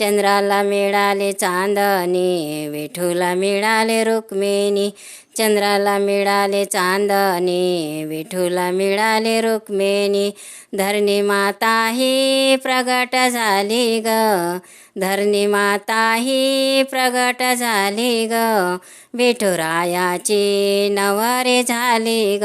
चंद्राला मिळाले चांदणी विठूला मिळाले रुक्मिणी. चंद्राला मिळाले चांदणी विठूला मिळाले रुक्मिणी. धरणी माता ही प्रगट झाली ग. धरणी माता ही प्रगट झाली ग. विठुरायाची नवरे झाली ग.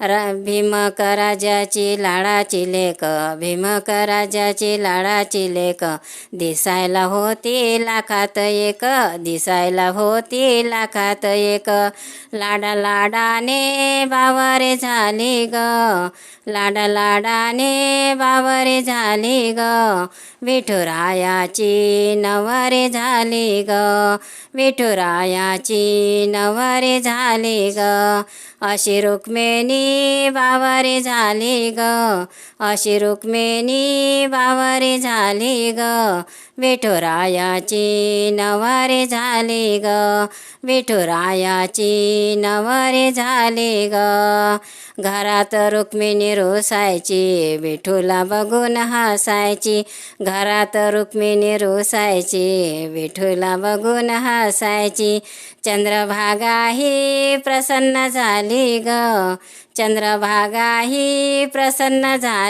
भीमक राजाची लाडाची लेक भीमक राजाची लाडाची लेक. दिसायला होती लाखात एक दिसायला होती लाखात एक. लाडा लाडाने बावरे झाली ग लाडा लाडाने बावरे झाली ग. विठुरायाची नवरे झाली ग विठुरायाची नवरे झाली ग. अशी रुक्मिणी वावरे झाले ग. अशी रुक्मिणी बावरे झाली ग. विठुरायाची नवारे झाली ग. विठुरायाची नवारे झाली ग. घरात रुक्मिणी रोसायची विठूला बघून हसायची. घरात रुक्मिणी रोसायची विठूला बघून हसायची. चंद्रभागा ही प्रसन्न झाली ग. चंद्रभागा ही प्रसन्न झाली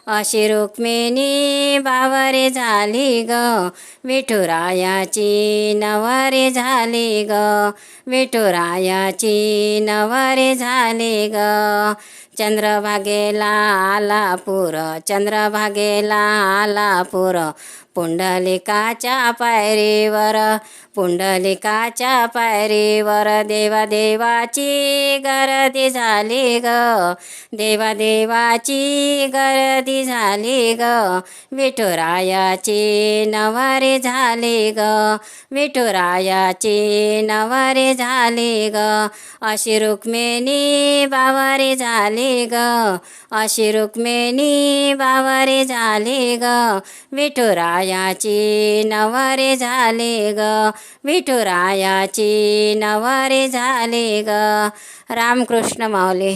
अशी रुक्मिणी बावरे झाली ग. विठुरायाची नवरे झाली ग. विठुरायाची नवरे झाली ग. चंद्रभागेला आला पूर चंद्रभागेला आला पूर पुंडलिकाच्या पायरीवर पुंडलिकाच्या पायरीवर देवा देवाची गर्दी झाली ग. देवा देवाची गर्दी झाली ग. विठुरायाची नवरे झाली ग. विठुरायाची नवरे झाली ग. अशी रुक्मिणी बावरी झाली ग. अशी रुक्मिणी बावरी झाली ग. विठुरायाची नवरे झाले ग. विठुरायाची नवरे झाले ग. रामकृष्ण माऊली.